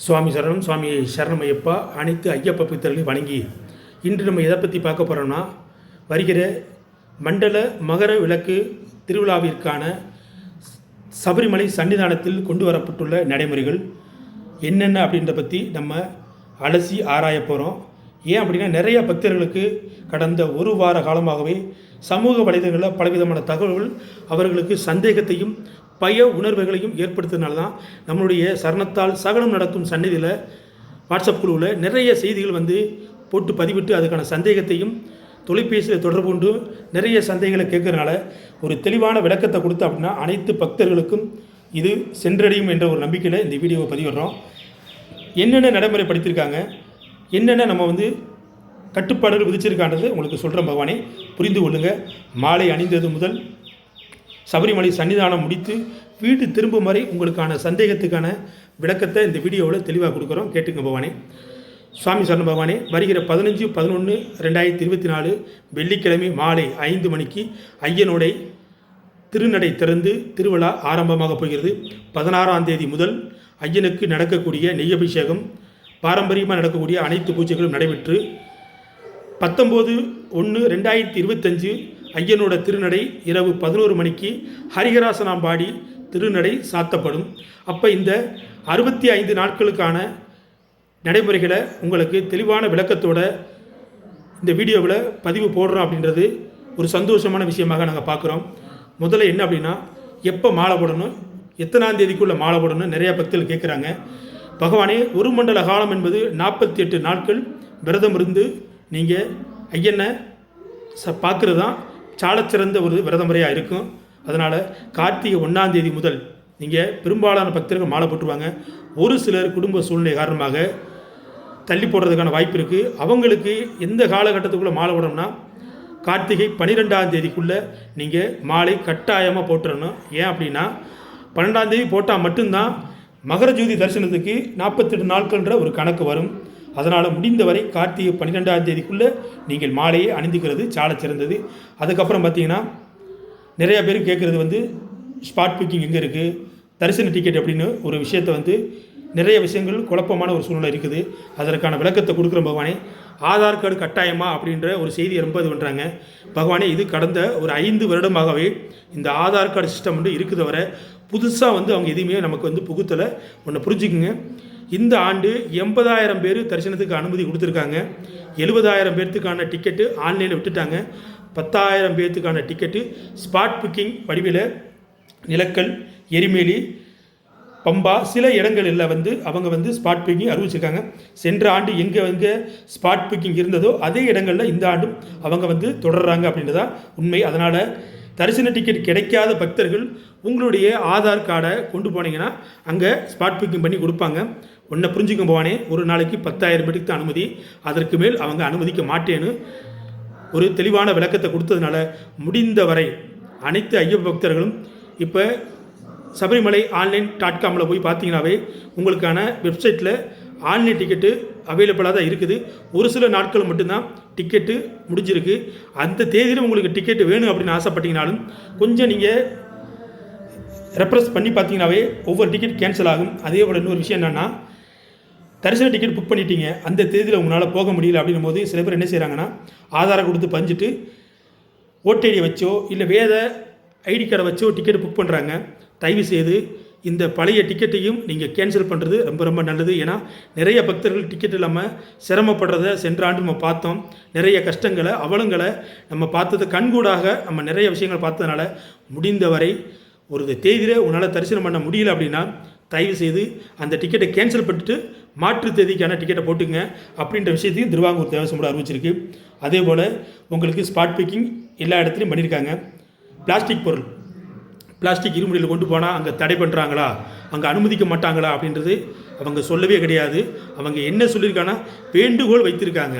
சுவாமி சரணம் சுவாமி சரணம் ஐயப்பா அனைத்து ஐயப்ப பித்தர்களையும் வணங்கி இன்று நம்ம எதை பற்றி பார்க்க போகிறோம்னா வருகிற மண்டல மகர விளக்கு திருவிழாவிற்கான சபரிமலை சன்னிதானத்தில் கொண்டு வரப்பட்டுள்ள நடைமுறைகள் என்னென்ன அப்படின்றத பற்றி நம்ம அலசி ஆராய போகிறோம் ஏன் அப்படின்னா நிறைய பக்தர்களுக்கு கடந்த ஒரு வார காலமாகவே சமூக வலைதளங்களில் பலவிதமான தகவல்கள் அவர்களுக்கு சந்தேகத்தையும் பய உணர்வுகளையும் ஏற்படுத்துறதுனால தான் நம்மளுடைய சரணத்தால் சகலம் நடக்கும் சந்நிதியில் வாட்ஸ்அப் குழுவில் நிறைய செய்திகள் வந்து போட்டு பதிவிட்டு அதுக்கான சந்தேகத்தையும் தொலைபேசியில் தொடர்பு கொண்டு நிறைய சந்தேகங்களை கேட்கறனால ஒரு தெளிவான விளக்கத்தை கொடுத்து அப்படின்னா அனைத்து பக்தர்களுக்கும் இது சென்றடையும் என்ற ஒரு நம்பிக்கையில் இந்த வீடியோவை பதிவிடுறோம். என்னென்ன நடைமுறைப்படுத்தியிருக்காங்க என்னென்ன நம்ம வந்து கட்டுப்பாடுகள் விதிச்சிருக்கான்றது உங்களுக்கு சொல்கிறேன் பகவானே. புரிந்து கொள்ளுங்கள் மாலை அணிந்தது முதல் சபரிமலை சன்னிதானம் முடித்து வீடு திரும்பும் வரை உங்களுக்கான சந்தேகத்துக்கான விளக்கத்தை இந்த வீடியோவில் தெளிவாக கொடுக்குறோம். கேட்டுங்க பகவானே. சுவாமி சரண பகவானே. வருகிற பதினஞ்சு பதினொன்று ரெண்டாயிரத்தி இருபத்தி நாலு வெள்ளிக்கிழமை மாலை ஐந்து மணிக்கு ஐயனுடைய திருநடை திறந்து திருவிழா ஆரம்பமாக போகிறது. பதினாறாம் தேதி முதல் ஐயனுக்கு நடக்கக்கூடிய நெய் அபிஷேகம் பாரம்பரியமாக நடக்கக்கூடிய அனைத்து பூஜைகளும் நடைபெற்று பத்தொம்போது ஒன்று ரெண்டாயிரத்தி இருபத்தஞ்சு ஐயனோட திருநடை இரவு பதினோரு மணிக்கு ஹரிகராசனாம்பாடி திருநடை சாத்தப்படும். அப்போ இந்த அறுபத்தி ஐந்து நாட்களுக்கான நடைமுறைகளை உங்களுக்கு தெளிவான விளக்கத்தோட இந்த வீடியோவில் பதிவு போடுறோம் அப்படின்றது ஒரு சந்தோஷமான விஷயமாக நாங்கள் பார்க்குறோம். முதல்ல என்ன அப்படின்னா எப்போ மாலை போடணும் எத்தனாம் தேதிக்குள்ளே மாலை போடணும் நிறையா பக்தர்கள் கேட்குறாங்க. பகவானே ஒரு மண்டல காலம் என்பது நாற்பத்தி எட்டு நாட்கள் விரதம் இருந்து நீங்கள் ஐயனை ச பார்க்குறது தான் சாலச்சிறந்த ஒரு விரத முறையாக இருக்கும். அதனால் கார்த்திகை ஒன்றாம் தேதி முதல் நீங்கள் பெரும்பாலான பக்தர்கள் மாலை போட்டுருவாங்க. ஒரு சிலர் குடும்ப சூழ்நிலை காரணமாக தள்ளி போடுறதுக்கான வாய்ப்பு இருக்குது அவங்களுக்கு எந்த காலகட்டத்துக்குள்ளே மாலை போடணும்னா கார்த்திகை பன்னிரெண்டாம் தேதிக்குள்ளே நீங்கள் மாலை கட்டாயமாக போட்டுறணும். ஏன் அப்படின்னா பன்னெண்டாம் தேதி போட்டால் மட்டும்தான் மகர ஜோதி தரிசனத்துக்கு நாற்பத்தெட்டு நாட்கள்ன்ற ஒரு கணக்கு வரும். அதனால் முடிந்தவரை கார்த்திகை பன்னிரெண்டாம் தேதிக்குள்ளே நீங்கள் மாலையை அணிந்துக்கிறது சால சிறந்தது. அதுக்கப்புறம் பார்த்தீங்கன்னா நிறைய பேர் கேட்குறது வந்து ஸ்பாட் புக்கிங் எங்கே இருக்குது தரிசன டிக்கெட் அப்படின்னு ஒரு விஷயத்தை வந்து நிறைய விஷயங்கள் குழப்பமான ஒரு சூழ்நிலை இருக்குது. அதற்கான விளக்கத்தை கொடுக்குற பகவானே. ஆதார் கார்டு கட்டாயமா அப்படின்ற ஒரு செய்தியை ரொம்ப இது பண்ணுறாங்க பகவானே இது கடந்த ஒரு ஐந்து வருடமாகவே இந்த ஆதார் கார்டு சிஸ்டம் வந்து இருக்குது வர. புதுசாக வந்து அவங்க எதுவுமே நமக்கு வந்து புகுத்தலை. ஒன்று புரிஞ்சுக்குங்க. இந்த ஆண்டு எண்பதாயிரம் பேர் தரிசனத்துக்கு அனுமதி கொடுத்துருக்காங்க. எழுபதாயிரம் பேர்த்துக்கான டிக்கெட்டு ஆன்லைனில் விட்டுட்டாங்க. பத்தாயிரம் பேர்த்துக்கான டிக்கெட்டு ஸ்பாட் புக்கிங் வடிவில் நிலக்கல் எரிமேலி பம்பா சில இடங்களில் வந்து அவங்க வந்து ஸ்பாட் புக்கிங் அறிவிச்சிருக்காங்க. சென்ற ஆண்டு எங்கே எங்கே ஸ்பாட் புக்கிங் இருந்ததோ அதே இடங்களில் இந்த ஆண்டும் அவங்க வந்து தொடர்றாங்க அப்படின்றதா உண்மை. அதனால் தரிசன டிக்கெட் கிடைக்காத பக்தர்கள் உங்களுடைய ஆதார் கார்டை கொண்டு போனீங்கன்னா அங்கே ஸ்பாட் புக்கிங் பண்ணி கொடுப்பாங்க. உன்னை புரிஞ்சுக்க போவானே. ஒரு நாளைக்கு பத்தாயிரம் பேருக்கு தான் அனுமதி. அதற்கு மேல் அவங்க அனுமதிக்க மாட்டேன்னு ஒரு தெளிவான விளக்கத்தை கொடுத்ததுனால முடிந்தவரை அனைத்து ஐயப்ப பக்தர்களும் இப்போ சபரிமலை ஆன்லைன் டாட் காமில் போய் பார்த்தீங்கன்னாவே உங்களுக்கான வெப்சைட்டில் ஆன்லைன் டிக்கெட்டு அவைலபிளாக தான் இருக்குது. ஒரு சில நாட்கள் மட்டும்தான் டிக்கெட்டு முடிஞ்சிருக்கு. அந்த தேதியில் உங்களுக்கு டிக்கெட்டு வேணும் அப்படின்னு ஆசைப்பட்டீங்கனாலும் கொஞ்சம் நீங்கள் ரெப்ரஸ் பண்ணி பார்த்தீங்கன்னாவே ஒவ்வொரு டிக்கெட் கேன்சல் ஆகும். அதே போல் இன்னொரு விஷயம் என்னென்னா தரிசன டிக்கெட் புக் பண்ணிட்டீங்க அந்த தேதியில் உங்களால் போக முடியல அப்படின்னும் போது சில பேர் என்ன செய்கிறாங்கன்னா ஆதாரம் கொடுத்து பஞ்சிட்டு ஓடிஐடியை வச்சோ இல்லை வேத ஐடி கார்டை வச்சோ டிக்கெட் புக் பண்ணுறாங்க தயவு செய்து இந்த பழைய டிக்கெட்டையும் நீங்கள் கேன்சல் பண்ணுறது ரொம்ப ரொம்ப நல்லது. ஏன்னா நிறைய பக்தர்கள் டிக்கெட் இல்லாமல் சிரமப்படுறத சென்ற ஆண்டு நம்ம பார்த்தோம். நிறைய கஷ்டங்களை அவலங்களை நம்ம பார்த்தது கண்கூடாக நம்ம நிறைய விஷயங்கள் பார்த்ததுனால முடிந்தவரை ஒரு தேதியில் உன்னால் தரிசனம் பண்ண முடியல அப்படின்னா தயவு செய்து அந்த டிக்கெட்டை கேன்சல் பண்ணிட்டு மாற்று தேதிக்கான டிக்கெட்டை போட்டுங்க அப்படின்ற விஷயத்தையும் திருவாங்கூர் தேவசம் அறிவிச்சிருக்கு. அதே போல் உங்களுக்கு ஸ்பாட் பிக்கிங் எல்லா இடத்துலையும் பண்ணியிருக்காங்க பிளாஸ்டிக் பொருள். பிளாஸ்டிக் இருமுடியில் கொண்டு போனால் அங்கே தடை பண்ணுறாங்களா அங்கே அனுமதிக்க மாட்டாங்களா? அப்படின்றது அவங்க சொல்லவே கிடையாது. அவங்க என்ன சொல்லியிருக்காங்கன்னா வேண்டுகோள் வைத்திருக்காங்க.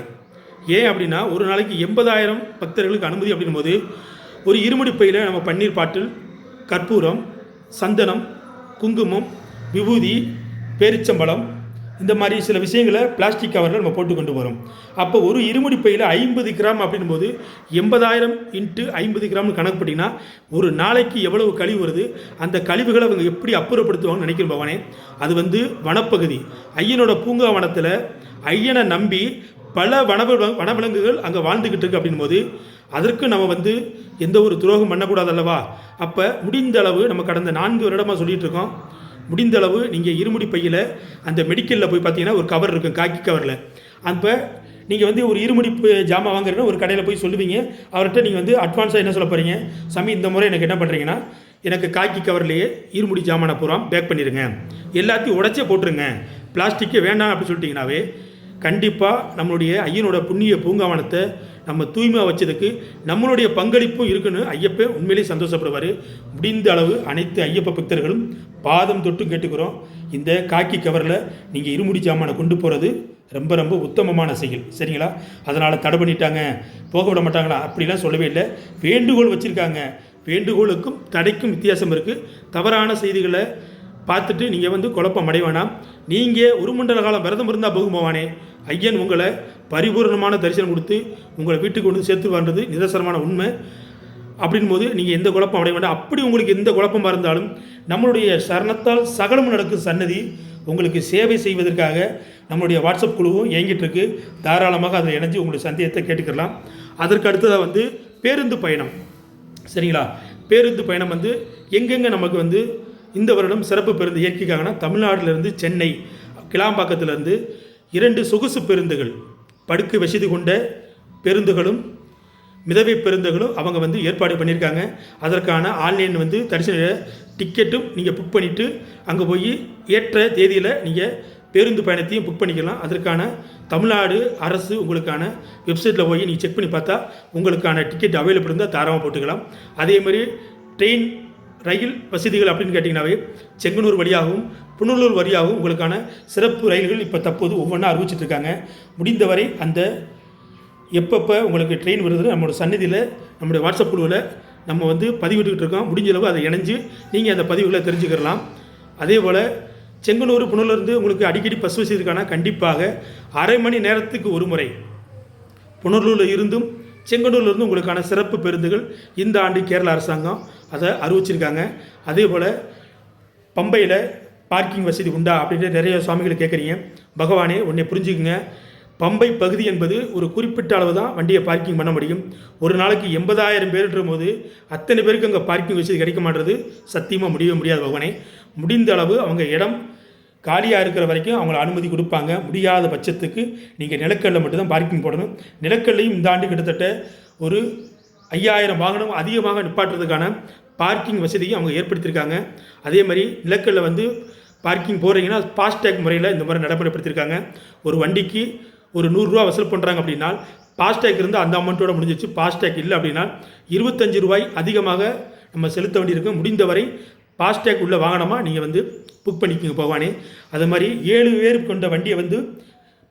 ஏன் அப்படின்னா ஒரு நாளைக்கு எண்பதாயிரம் பக்தர்களுக்கு அனுமதி அப்படின்னும் போது ஒரு இருமுடி பையில் நம்ம பன்னீர் பாட்டில் கற்பூரம் சந்தனம் குங்குமம் விபூதி பேரிச்சம்பழம் இந்த மாதிரி சில விஷயங்களை பிளாஸ்டிக் கவரில் நம்ம போட்டு கொண்டு வரோம். அப்போ ஒரு இருமுடி பையில் ஐம்பது கிராம் அப்படின்னும் போது எண்பதாயிரம் இன்ட்டு ஐம்பது கிராம்னு கணக்கு பண்ணிங்கன்னா ஒரு நாளைக்கு எவ்வளவு கழிவு வருது அந்த கழிவுகளை அவங்க எப்படி அப்புறப்படுத்துவாங்கன்னு நினைக்கிறேன் பவானே அது வந்து வனப்பகுதி. ஐயனோட பூங்கா வனத்தில் ஐயனை நம்பி பல வனவ வனவிலங்குகள் அங்கே வாழ்ந்துக்கிட்டு இருக்கு அப்படின் போது அதற்கு நம்ம வந்து எந்த ஒரு துரோகம் பண்ணக்கூடாது அல்லவா? அப்போ முடிந்த அளவு நம்ம கடந்த நான்கு வருடமாக சொல்லிகிட்டு இருக்கோம். முடிந்த அளவு நீங்கள் இருமுடி பையில் அந்த மெடிக்கலில் போய் பார்த்தீங்கன்னா ஒரு கவர் இருக்கும் காக்கி கவரில் அப்போ நீங்கள் வந்து ஒரு இருமுடி ஜாமான் வாங்குறீங்கன்னா ஒரு கடையில் போய் சொல்லுவீங்க. அவர்கிட்ட நீங்கள் வந்து அட்வான்ஸாக என்ன சொல்ல போகிறீங்க சாமி இந்த முறை எனக்கு என்ன பண்ணுறீங்கன்னா எனக்கு காக்கி கவர்லேயே இருமுடி ஜாமானை பூரா பேக் பண்ணிடுங்க எல்லாத்தையும் உடச்சே போட்டுருங்க. பிளாஸ்டிக்கே வேண்டாம் அப்படின்னு சொல்லிட்டீங்கன்னாவே கண்டிப்பாக நம்மளுடைய ஐயனோட புண்ணிய பூங்காவனத்தை நம்ம தூய்மையாக வச்சதுக்கு நம்மளுடைய பங்களிப்பும் இருக்குன்னு ஐயப்பே உண்மையிலேயே சந்தோஷப்படுவார். முடிந்த அளவு அனைத்து ஐயப்ப பக்தர்களும் பாதம் தொட்டும் கேட்டுக்கிறோம். இந்த காக்கி கவரில் நீங்கள் இருமுடி சாமானை கொண்டு போகிறது ரொம்ப ரொம்ப உத்தமமான செயல். சரிங்களா? அதனால் தடை பண்ணிட்டாங்க. போக விட மாட்டாங்களா? அப்படிலாம் சொல்லவே இல்லை. வேண்டுகோள் வச்சுருக்காங்க. வேண்டுகோளுக்கும் தடைக்கும் வித்தியாசம் இருக்குது தவறான செய்திகளை பார்த்துட்டு நீங்கள் வந்து குழப்பம் அடைய வேணாம். நீங்கள் ஒரு மண்டல காலம் விரதம் இருந்தால் போகும் போவானே ஐயன் உங்களை பரிபூரணமான தரிசனம் கொடுத்து உங்களை வீட்டுக்கு கொண்டு சேர்த்து வர்றது நிதர்சனமான உண்மை. அப்படின் போது நீங்கள் எந்த குழப்பம் அடைய வேண்டாம். அப்படி உங்களுக்கு எந்த குழப்பமாக இருந்தாலும் நம்மளுடைய சரணத்தால் சகலம் நடக்கும் சன்னதி உங்களுக்கு சேவை செய்வதற்காக நம்மளுடைய வாட்ஸ்அப் குழுவும் இயங்கிட்டு இருக்கு. தாராளமாக அதில் இணைஞ்சு உங்களுடைய சந்தேகத்தை கேட்டுக்கலாம் அதற்கு அடுத்ததாக வந்து பேருந்து பயணம். சரிங்களா? பேருந்து பயணம் வந்து எங்கெங்கே நமக்கு வந்து இந்த வருடம் சிறப்பு பேருந்து இயற்கைக்காகனா தமிழ்நாட்டிலிருந்து சென்னை கிளாம்பாக்கத்திலிருந்து இரண்டு சொகுசு பேருந்துகள் படுக்கை வசதி கொண்ட பேருந்துகளும் மிதவை பேருந்துகளும் அவங்க வந்து ஏற்பாடு பண்ணியிருக்காங்க. அதற்கான ஆன்லைன் வந்து தரிசன டிக்கெட்டும் நீங்கள் புக் பண்ணிவிட்டு அங்கே போய் ஏற்ற தேதியில் நீங்கள் பேருந்து பயணத்தையும் புக் பண்ணிக்கலாம். அதற்கான தமிழ்நாடு அரசு உங்களுக்கான வெப்சைட்டில் போய் நீங்கள் செக் பண்ணி பார்த்தா உங்களுக்கான டிக்கெட் அவைலபிள் இருந்தால் தாராளமாக போட்டுக்கலாம். அதேமாதிரி ட்ரெயின் ரயில் வசதிகள் அப்படின்னு கேட்டிங்கனாவே செங்கனூர் வழியாகவும் புனலூர் வழியாகவும் உங்களுக்கான சிறப்பு ரயில்கள் இப்போ தற்போது ஒவ்வொன்றா அறிவிச்சிட்டு இருக்காங்க முடிந்தவரை அந்த எப்பப்போ உங்களுக்கு ட்ரெயின் வருதுன்னு நம்மளோட சன்னதியில் நம்மளுடைய வாட்ஸ்அப் குழுவில் நம்ம வந்து பதிவிட்டுக்கிட்டு இருக்கோம். முடிஞ்ச அளவு அதை இணைஞ்சு நீங்கள் அந்த பதிவுகளை தெரிஞ்சுக்கலாம் அதே போல் செங்கனூர் புனலூர்ந்து உங்களுக்கு அடிக்கடி பஸ் வசதி இருக்கானா கண்டிப்பாக அரை மணி நேரத்துக்கு ஒரு முறை புனலூரில் இருந்தும் செங்கடூர்லேருந்து உங்களுக்கான சிறப்பு பேருந்துகள் இந்த ஆண்டு கேரள அரசாங்கம் அதை அறிவிச்சிருக்காங்க. அதே போல் பம்பையில் பார்க்கிங் வசதி உண்டா அப்படின்ட்டு நிறைய சுவாமிகள் கேட்குறீங்க பகவானே உன்னை புரிஞ்சுக்குங்க. பம்பை பகுதி என்பது ஒரு குறிப்பிட்ட அளவு தான் வண்டியை பார்க்கிங் பண்ண முடியும். ஒரு நாளைக்கு எண்பதாயிரம் பேருன்ற போது அத்தனை பேருக்கு அங்கே பார்க்கிங் வசதி கிடைக்க மாட்டேறது சத்தியமாக முடியவே முடியாது பகவானே. முடிந்த அளவு அவங்க இடம் காலியாக இருக்கிற வரைக்கும் அவங்கள அனுமதி கொடுப்பாங்க. முடியாத பட்சத்துக்கு நீங்கள் நிலக்கல்லில் மட்டும்தான் பார்க்கிங் போடணும். நிலக்கல்லையும் இந்த ஆண்டு கிட்டத்தட்ட ஒரு ஐயாயிரம் வாகனம் அதிகமாக நிப்பாட்டுறதுக்கான பார்க்கிங் வசதியும் அவங்க ஏற்படுத்தியிருக்காங்க. அதே மாதிரி நிலக்கல்ல வந்து பார்க்கிங் போகிறீங்கன்னா ஃபாஸ்டேக் முறையில் இந்த மாதிரி நடைமுறைப்படுத்தியிருக்காங்க. ஒரு வண்டிக்கு ஒரு நூறுரூவா வசூல் பண்ணுறாங்க அப்படின்னா ஃபாஸ்டேக் இருந்தால் அந்த அமௌண்ட்டோட முடிஞ்சிச்சு. ஃபாஸ்டேக் இல்லை அப்படின்னா இருபத்தஞ்சு ரூபாய் அதிகமாக நம்ம செலுத்த வேண்டியிருக்கும் முடிந்தவரை ஃபாஸ்டேக் உள்ள வாகனமாக நீங்கள் வந்து புக் பண்ணிக்கோங்க போவானே அது மாதிரி ஏழு பேர் கொண்ட வண்டியை வந்து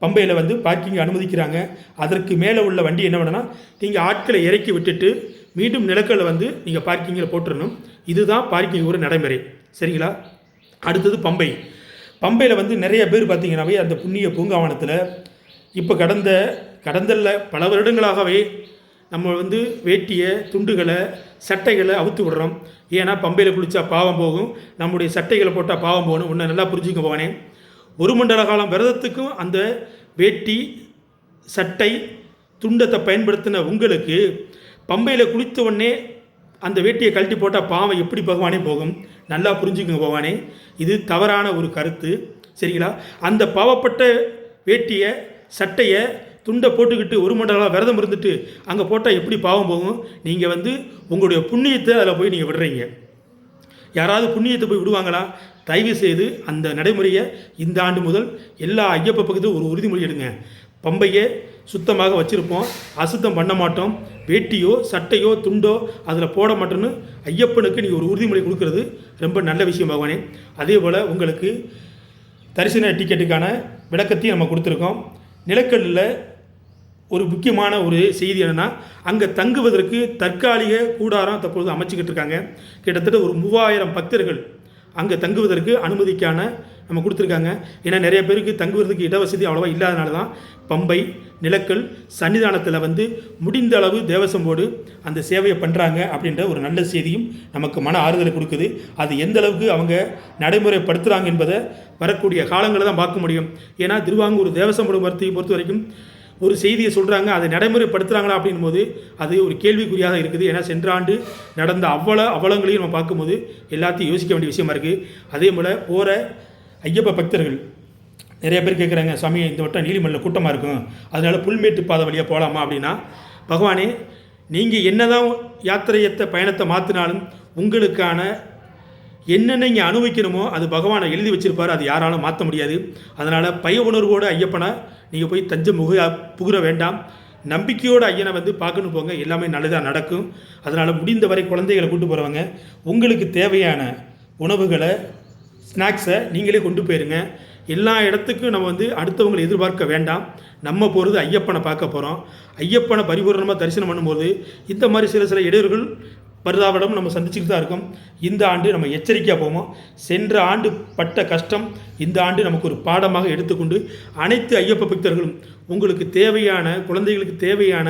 பம்பையில் வந்து பார்க்கிங் அனுமதிக்கிறாங்க. அதற்கு மேலே உள்ள வண்டி என்ன பண்ணனா நீங்கள் ஆட்களை இறக்கி விட்டுட்டு மீண்டும் நிலக்கல்ல வந்து நீங்கள் பார்க்கிங்கில் போட்டுறணும். இதுதான் பார்க்கிங் ஒரு நடைமுறை. சரிங்களா? அடுத்தது பம்பை. பம்பையில் வந்து நிறைய பேர் பார்த்தீங்கன்னாவே அந்த புண்ணிய பூங்காவனத்தில் இப்போ கடந்த கடந்தல்ல பல வருடங்களாகவே நம்ம வந்து வேட்டியை துண்டுகளை சட்டைகளை அவுத்து விடுறோம். ஏன்னா பம்பையில் குளித்தா பாவம் போகும். நம்முடைய சட்டைகளை போட்டால் பாவம் போகணும் உன்னை நல்லா புரிஞ்சுக்க போனே ஒரு மண்டல காலம் விரதத்துக்கும் அந்த வேட்டி சட்டை துண்டத்தை பயன்படுத்தின உங்களுக்கு பம்பையில் குளித்த உடனே அந்த வேட்டியை கழட்டி போட்டால் பாவம் எப்படி பகவானே போகும்? நல்லா புரிஞ்சுக்குங்க பகவானே இது தவறான ஒரு கருத்து. சரிங்களா? அந்த பாவப்பட்ட வேட்டியை சட்டையை துண்டை போட்டுக்கிட்டு ஒரு மண்டலம் விரதம் இருந்துட்டு அங்கே போட்டால் எப்படி பாவம் போகும்? நீங்கள் வந்து உங்களுடைய புண்ணியத்தை அதில் போய் நீங்கள் விடுறீங்க. யாராவது புண்ணியத்தை போய் விடுவாங்களா? தயவு செய்து அந்த நடைமுறையை இந்த ஆண்டு முதல் எல்லா ஐயப்ப பக்கத்தையும் ஒரு உறுதிமொழி எடுங்க. பம்பையை சுத்தமாக வச்சுருப்போம். அசுத்தம் பண்ண மாட்டோம். வேட்டியோ சட்டையோ துண்டோ அதில் போட மாட்டோன்னு ஐயப்பனுக்கு நீங்கள் ஒரு உறுதிமொழி கொடுக்கறது ரொம்ப நல்ல விஷயம் பகவானே. அதே போல் உங்களுக்கு தரிசன டிக்கெட்டுக்கான விளக்கத்தையும் நம்ம கொடுத்துருக்கோம். நிலக்கல்லில் ஒரு முக்கியமான ஒரு செய்தி என்னென்னா அங்கே தங்குவதற்கு தற்காலிக கூடாரம் தற்பொழுது அமைச்சிக்கிட்டு இருக்காங்க. கிட்டத்தட்ட ஒரு மூவாயிரம் பக்தர்கள் அங்கே தங்குவதற்கு அனுமதிக்கான நம்ம கொடுத்துருக்காங்க. ஏன்னா நிறைய பேருக்கு தங்குவதற்கு இடவசதி அவ்வளோவா இல்லாதனால தான் பம்பை நிலக்கல் சன்னிதானத்தில் வந்து முடிந்த அளவு தேவசம்போடு அந்த சேவையை பண்ணுறாங்க அப்படின்ற ஒரு நல்ல செய்தியும் நமக்கு மன ஆறுதலை கொடுக்குது. அது எந்த அளவுக்கு அவங்க நடைமுறைப்படுத்துகிறாங்க என்பதை வரக்கூடிய காலங்களை தான் பார்க்க முடியும். ஏன்னா திருவாங்கூர் தேவசம்போடு மருத்துவத்தை பொறுத்த வரைக்கும் ஒரு செய்தியை சொல்கிறாங்க அதை நடைமுறைப்படுத்துகிறாங்களா அப்படின் போது அது ஒரு கேள்விக்குறியாக இருக்குது. ஏன்னா சென்ற ஆண்டு நடந்த அவ்வளோ அவலங்களையும் நம்ம பார்க்கும்போது எல்லாத்தையும் யோசிக்க வேண்டிய விஷயமா இருக்குது அதே போல் போகிற ஐயப்ப பக்தர்கள் நிறைய பேர் கேட்குறாங்க சாமி இந்த வட்டம் நீலிமலையில் கூட்டமாக இருக்கும். அதனால் புல்மேட்டு பாதை வழியாக போகலாமா அப்படின்னா பகவானே நீங்கள் என்னதான் யாத்திரையத்தை பயணத்தை மாற்றினாலும் உங்களுக்கான என்னென்ன இங்கே அனுபவிக்கணுமோ அது பகவானை எழுதி வச்சிருப்பார். அது யாராலும் மாற்ற முடியாது. அதனால் பய உணர்வோடு ஐயப்பனை நீங்கள் போய் தஞ்ச முக புகுற வேண்டாம். நம்பிக்கையோடு ஐயனை வந்து பார்க்கணும் போங்க. எல்லாமே நல்லதாக நடக்கும். அதனால் முடிந்தவரை குழந்தைகளை கூட்டு போகிறவங்க உங்களுக்கு தேவையான உணவுகளை ஸ்நாக்ஸை நீங்களே கொண்டு போயிருங்க. எல்லா இடத்துக்கும் நம்ம வந்து அடுத்தவங்களை எதிர்பார்க்க வேண்டாம். நம்ம போகிறது ஐயப்பனை பார்க்க போகிறோம் ஐயப்பனை பரிபூர்ணமாக தரிசனம் பண்ணும்போது இந்த மாதிரி சில சில இடையூறுகள் பரிதாபடம் நம்ம சந்திச்சுட்டு தான் இருக்கோம். இந்த ஆண்டு நம்ம எச்சரிக்கையாக போவோம். சென்ற ஆண்டு பட்ட கஷ்டம் இந்த ஆண்டு நமக்கு ஒரு பாடமாக எடுத்துக்கொண்டு அனைத்து ஐயப்ப பக்தர்களும் உங்களுக்கு தேவையான குழந்தைகளுக்கு தேவையான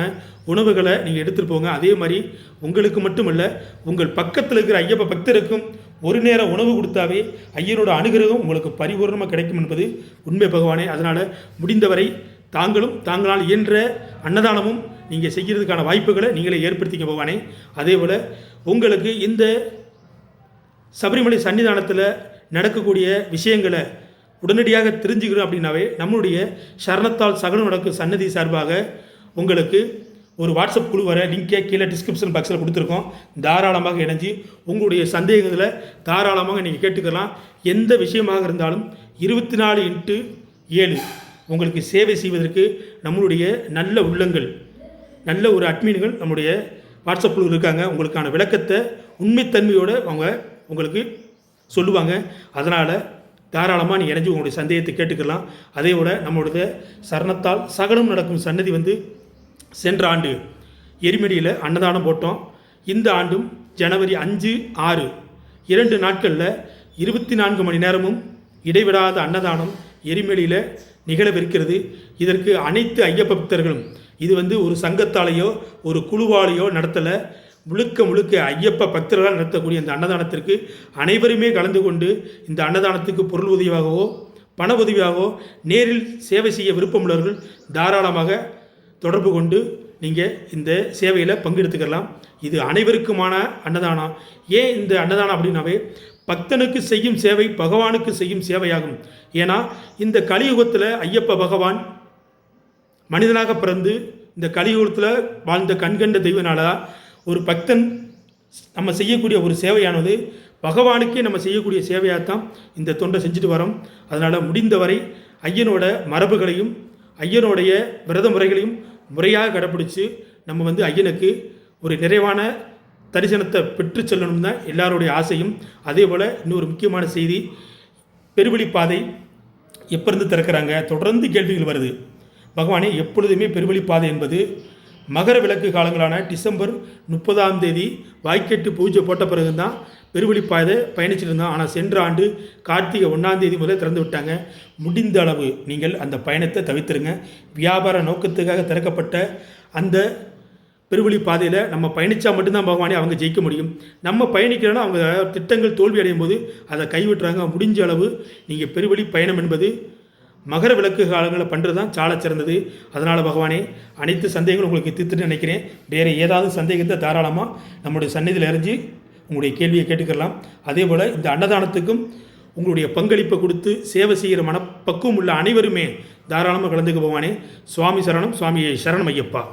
உணவுகளை நீங்கள் எடுத்துகிட்டு போங்க. அதே மாதிரி உங்களுக்கு மட்டுமல்ல உங்கள் பக்கத்தில் இருக்கிற ஐயப்ப பக்தருக்கும் ஒரு நேரம் உணவு கொடுத்தாவே ஐயனோட அனுகிரகம் உங்களுக்கு பரிபூர்ணமாக கிடைக்கும் என்பது உண்மை பகவானே. அதனால் முடிந்தவரை தாங்களும் தாங்களால் இயன்ற அன்னதானமும் நீங்கள் செய்கிறதுக்கான வாய்ப்புகளை நீங்களே ஏற்படுத்திக்க போவானே அதே போல் உங்களுக்கு இந்த சபரிமலை சன்னிதானத்தில் நடக்கக்கூடிய விஷயங்களை உடனடியாக தெரிஞ்சுக்கிறோம் அப்படின்னாவே நம்மளுடைய சரணத்தால் சகனம் நடக்கும் சன்னதி சார்பாக உங்களுக்கு ஒரு வாட்ஸ்அப் குழு வர லிங்கை கீழே டிஸ்கிரிப்ஷன் பாக்ஸில் கொடுத்துருக்கோம். தாராளமாக இணைஞ்சு உங்களுடைய சந்தேகங்களை தாராளமாக நீங்கள் கேட்டுக்கலாம். எந்த விஷயமாக இருந்தாலும் இருபத்தி நாலு இன்ட்டு ஏழு உங்களுக்கு சேவை செய்வதற்கு நம்மளுடைய நல்ல உள்ளங்கள் நல்ல ஒரு அட்மின்கள் நம்முடைய வாட்ஸ்அப் குழு இருக்காங்க. உங்களுக்கான விளக்கத்தை உண்மைத்தன்மையோடு அவங்க உங்களுக்கு சொல்லுவாங்க. அதனால் தாராளமாக நீ இணைஞ்சு உங்களுடைய சந்தேகத்தை கேட்டுக்கலாம். அதே விட நம்மளுடைய சரணத்தால் சகலம் நடக்கும் சன்னதி வந்து சென்ற ஆண்டு எரிமடியில் அன்னதானம் போட்டோம். இந்த ஆண்டும் ஜனவரி அஞ்சு ஆறு இரண்டு நாட்களில் இருபத்தி நான்கு மணி நேரமும் இடைவிடாத அன்னதானம் எரிமலையில் நிகழவிருக்கிறது. இதற்கு அனைத்து ஐயப்ப பக்தர்களும் இது வந்து ஒரு சங்கத்தாலேயோ ஒரு குழுவாலேயோ நடத்தலை. முழுக்க முழுக்க ஐயப்ப பக்தர்களால் நடத்தக்கூடிய இந்த அன்னதானத்திற்கு அனைவருமே கலந்து கொண்டு இந்த அன்னதானத்துக்கு பொருள் உதவியாகவோ பண உதவியாகவோ நேரில் சேவை செய்ய விருப்பமுள்ளவர்கள் தாராளமாக தொடர்பு கொண்டு நீங்கள் இந்த சேவையில் பங்கெடுத்துக்கலாம். இது அனைவருக்குமான அன்னதானம். ஏன் இந்த அன்னதானம் அப்படின்னாவே பக்தனுக்கு செய்யும் சேவை பகவானுக்கு செய்யும் சேவையாகும். ஏன்னா இந்த கலியுகத்தில் ஐயப்ப பகவான் மனிதனாக பிறந்து இந்த கலியுகத்தில் வாழ்ந்த கண்கண்ட தெய்வனால ஒரு பக்தன் நம்ம செய்யக்கூடிய ஒரு சேவையானது பகவானுக்கே நம்ம செய்யக்கூடிய சேவையாக தான் இந்த தொண்டை செஞ்சுட்டு வரோம். அதனால் முடிந்தவரை ஐயனோட மரபுகளையும் ஐயனுடைய விரத முறைகளையும் முறையாக கடைப்பிடிச்சு நம்ம வந்து ஐயனுக்கு ஒரு நிறைவான தரிசனத்தை பெற்று செல்லணும் தான் எல்லாருடைய ஆசையும். அதே போல் இன்னொரு முக்கியமான செய்தி பெருவழிப்பாதை எப்போருந்து திறக்கிறாங்க? தொடர்ந்து கேள்விகள் வருது. பகவானே எப்பொழுதுமே பெருவழிப்பாதை என்பது மகர விளக்கு காலங்களான டிசம்பர் முப்பதாம் தேதி வாய்க்கெட்டு பூஜை போட்ட பிறகு தான் பெருவழிப்பாதை பயணிச்சுட்டு இருந்தோம் ஆனால் சென்ற ஆண்டு கார்த்திகை ஒன்றாம் தேதி முதல் திறந்து விட்டாங்க. முடிந்த அளவு நீங்கள் அந்த பயணத்தை தவிர்த்துருங்க. வியாபார நோக்கத்துக்காக திறக்கப்பட்ட அந்த பெருவழி பாதையில் நம்ம பயணித்தா மட்டும்தான் பகவானே அவங்க ஜெயிக்க முடியும். நம்ம பயணிக்கிறோன்னா அவங்க திட்டங்கள் தோல்வி அடையும் போது அதை கைவிட்டுறாங்க. முடிஞ்ச அளவு நீங்கள் பெருவழி பயணம் என்பது மகர விளக்கு காலங்களில் பண்ணுறது தான் சால சிறந்தது. அதனால் பகவானே அனைத்து சந்தேகங்களும் உங்களுக்கு தீர்த்துட்டு நினைக்கிறேன். வேறு ஏதாவது சந்தேகத்தை தாராளமாக நம்முடைய சந்நிதியில் அறிஞ்சு உங்களுடைய கேள்வியை கேட்டுக்கலாம். அதே போல் இந்த அன்னதானத்துக்கும் உங்களுடைய பங்களிப்பை கொடுத்து சேவை செய்கிற மனப்பக்குவம் உள்ள அனைவருமே தாராளமாக கலந்துக்க போவானே சுவாமி சரணம் சுவாமியை சரணம் ஐயப்பா.